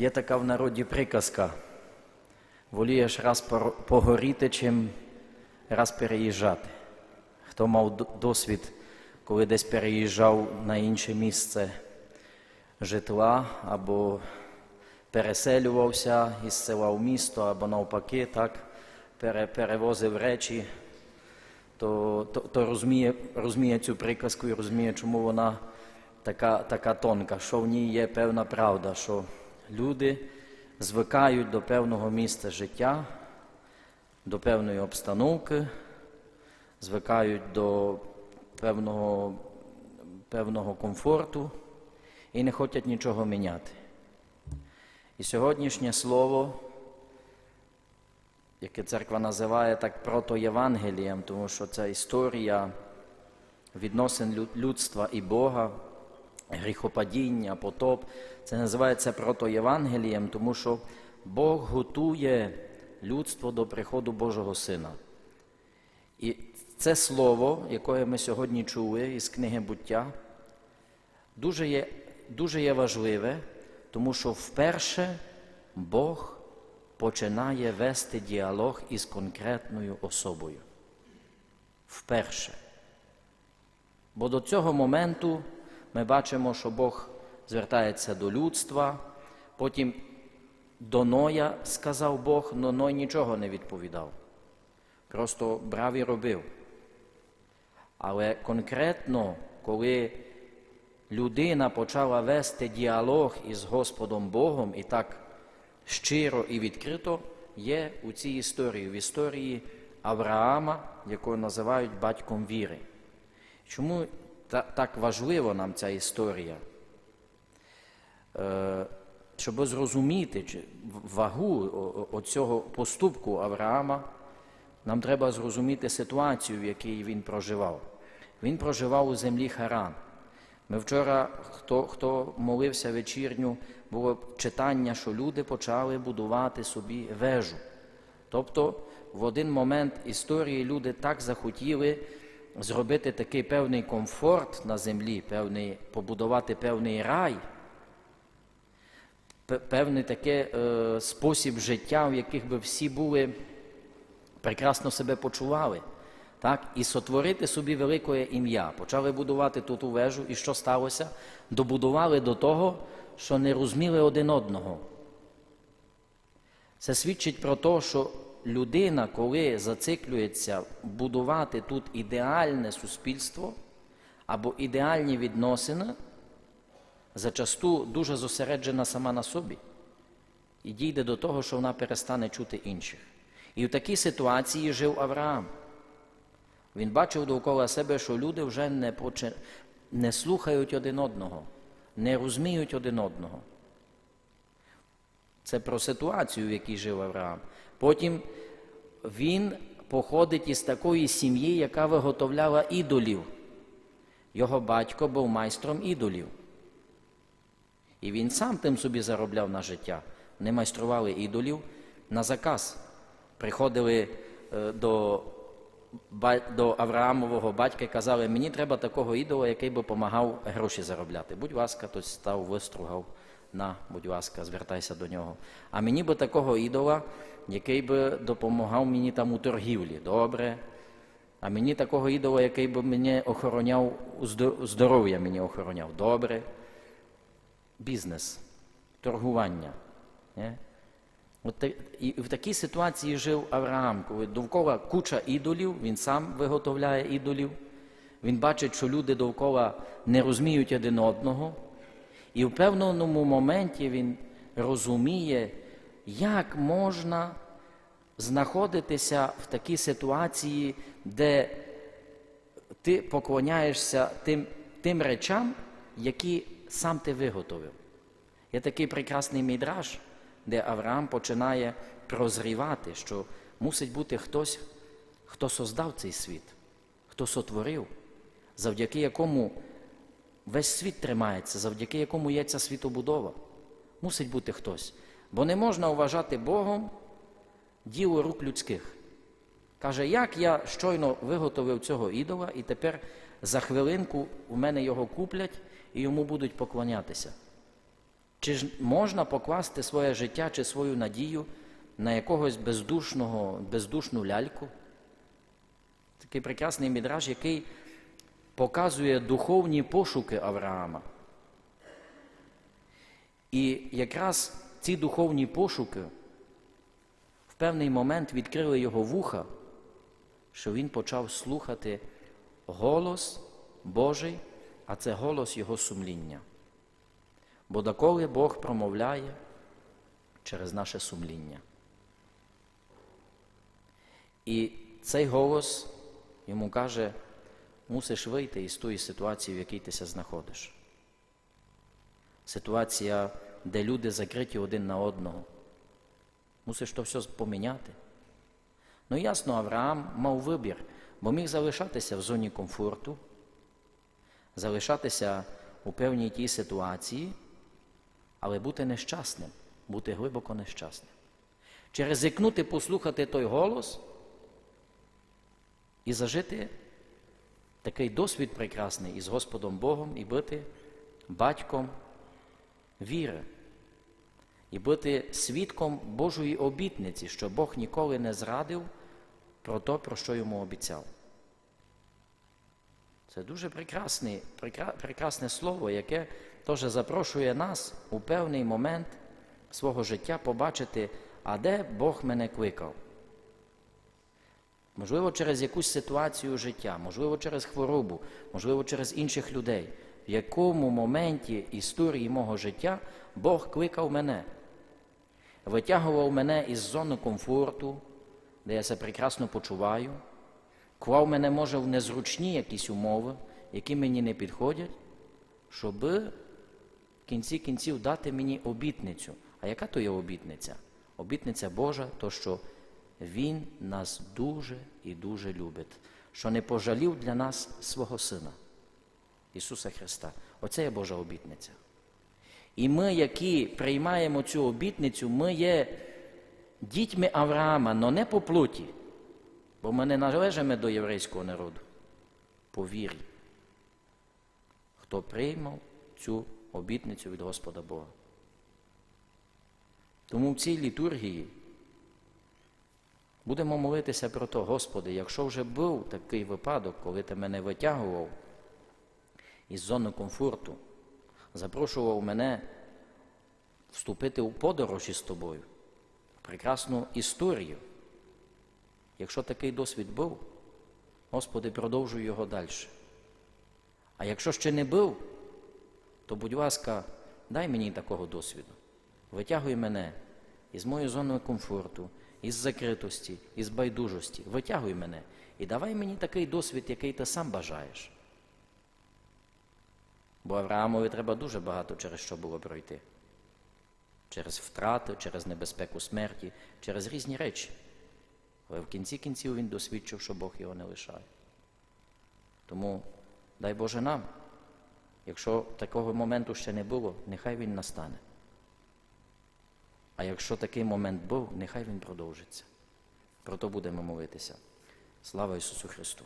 Є така в народі приказка. Волієш раз погоріти, чим раз переїжджати. Хто мав досвід, коли десь переїжджав на інше місце житла або переселювався із села в місто, або навпаки, так, перевозив речі, то, то, то розуміє, розуміє цю приказку і розуміє, чому вона така, така тонка, що в ній є певна правда, що люди звикають до певного місця життя, до певної обстановки, звикають до певного, певного комфорту і не хочуть нічого міняти. І сьогоднішнє слово, яке церква називає так протоєвангелієм, тому що це історія відносин людства і Бога, гріхопадіння, потоп. Це називається протоєвангелієм, тому що Бог готує людство до приходу Божого Сина. І це слово, яке ми сьогодні чули із книги буття, дуже є, дуже є важливе, тому що вперше Бог починає вести діалог із конкретною особою. Вперше. Бо до цього моменту ми бачимо, що Бог звертається до людства, потім до Ноя сказав Бог, але Ной нічого не відповідав. Просто брав і робив. Але конкретно, коли людина почала вести діалог із Господом Богом і так щиро і відкрито, є у цій історії, в історії Авраама, якого називають батьком віри. Чому так важлива нам ця історія? Е, Щоб зрозуміти вагу оцього поступку Авраама, нам треба зрозуміти ситуацію, в якій він проживав. Він проживав у землі Харан. Ми вчора, хто, хто молився вечірню, було читання, що люди почали будувати собі вежу. Тобто, в один момент історії люди так захотіли зробити такий певний комфорт на землі, побудувати певний рай, певний такий е, спосіб життя, в яких би всі були прекрасно себе почували. І сотворити собі велике ім'я. Почали будувати ту вежу, і що сталося? Добудували до того, що не розуміли один одного. Це свідчить про те, що людина, коли зациклюється будувати тут ідеальне суспільство або ідеальні відносини, зачасту дуже зосереджена сама на собі і дійде до того, що вона перестане чути інших. І в такій ситуації жив Авраам. Він бачив довкола себе, що люди вже не, почи... не слухають один одного, не розуміють один одного. Це про ситуацію, в якій жив Авраам. Потім він походить із такої сім'ї, яка виготовляла ідолів. Його батько був майстром ідолів. І він сам тим собі заробляв на життя. Вони майстрували ідолів на заказ. Приходили е, до, до Авраамового батька і казали, мені треба такого ідола, який би допомагав гроші заробляти. Будь ласка, хтось став, вистругав, на, будь ласка, звертайся до нього. А мені би такого ідола, який би допомагав мені там у торгівлі. Добре. А мені такого ідола, який би мене охороняв, здоров'я мені охороняв. Добре бізнес, торгування. Не? От і в такій ситуації жив Авраам, коли довкола куча ідолів, він сам виготовляє ідолів, він бачить, що люди довкола не розуміють один одного, і в певному моменті він розуміє, як можна знаходитися в такій ситуації, де ти поклоняєшся тим, тим речам, які сам ти виготовив. Є такий прекрасний мідраж, де Авраам починає прозрівати, що мусить бути хтось, хто создав цей світ, хто сотворив, завдяки якому весь світ тримається, завдяки якому є ця світобудова. Мусить бути хтось. Бо не можна вважати Богом діло рук людських. Каже, як я щойно виготовив цього ідола, і тепер за хвилинку у мене його куплять і йому будуть поклонятися. Чи ж можна покласти своє життя чи свою надію на якогось бездушного, бездушну ляльку? Такий прекрасний мідраж, який показує духовні пошуки Авраама. І якраз ці духовні пошуки в певний момент відкрили його вуха, що він почав слухати голос Божий, а це голос Його сумління. Бо доколи Бог промовляє через наше сумління. І цей голос йому каже, мусиш вийти із тої ситуації, в якій тися знаходиш. Ситуація, де люди закриті один на одного. Мусиш то все поміняти. Ну ясно, Авраам мав вибір, бо міг залишатися в зоні комфорту, залишатися у певній тій ситуації, але бути нещасним, бути глибоко нещасним. Чи ризикнути послухати той голос і зажити такий досвід прекрасний із Господом Богом і бути батьком віри, і бути свідком Божої обітниці, що Бог ніколи не зрадив про те, про що йому обіцяв. Це дуже прекрасне, прекрасне слово, яке теж запрошує нас у певний момент свого життя побачити, а де Бог мене кликав. Можливо, через якусь ситуацію життя, можливо, через хворобу, можливо, через інших людей. В якому моменті історії мого життя Бог кликав мене, витягував мене із зони комфорту, де я себе прекрасно почуваю, клав мене, може, в незручні якісь умови, які мені не підходять, щоб в кінці кінців дати мені обітницю. А яка то є обітниця? Обітниця Божа, то що Він нас дуже і дуже любить, що не пожалів для нас свого Сина, Ісуса Христа. Оце є Божа обітниця. І ми, які приймаємо цю обітницю, ми є дітьми Авраама, але не по плоті, бо ми не належимо до єврейського народу. По вірі. Хто приймав цю обітницю від Господа Бога. Тому в цій літургії будемо молитися про то, Господи, якщо вже був такий випадок, коли ти мене витягував із зони комфорту, запрошував мене вступити у подорож із тобою, прекрасну історію. Якщо такий досвід був, Господи, продовжуй його далі. А якщо ще не був, то, будь ласка, дай мені такого досвіду. Витягуй мене із моєї зони комфорту, із закритості, із байдужості. Витягуй мене і давай мені такий досвід, який ти сам бажаєш. Бо Авраамові треба дуже багато через що було пройти. Через втрати, через небезпеку смерті, через різні речі. Але в кінці кінців він досвідчив, що Бог його не лишає. Тому дай Боже нам, якщо такого моменту ще не було, нехай він настане. А якщо такий момент був, нехай він продовжиться. Про то будемо молитися. Слава Ісусу Христу!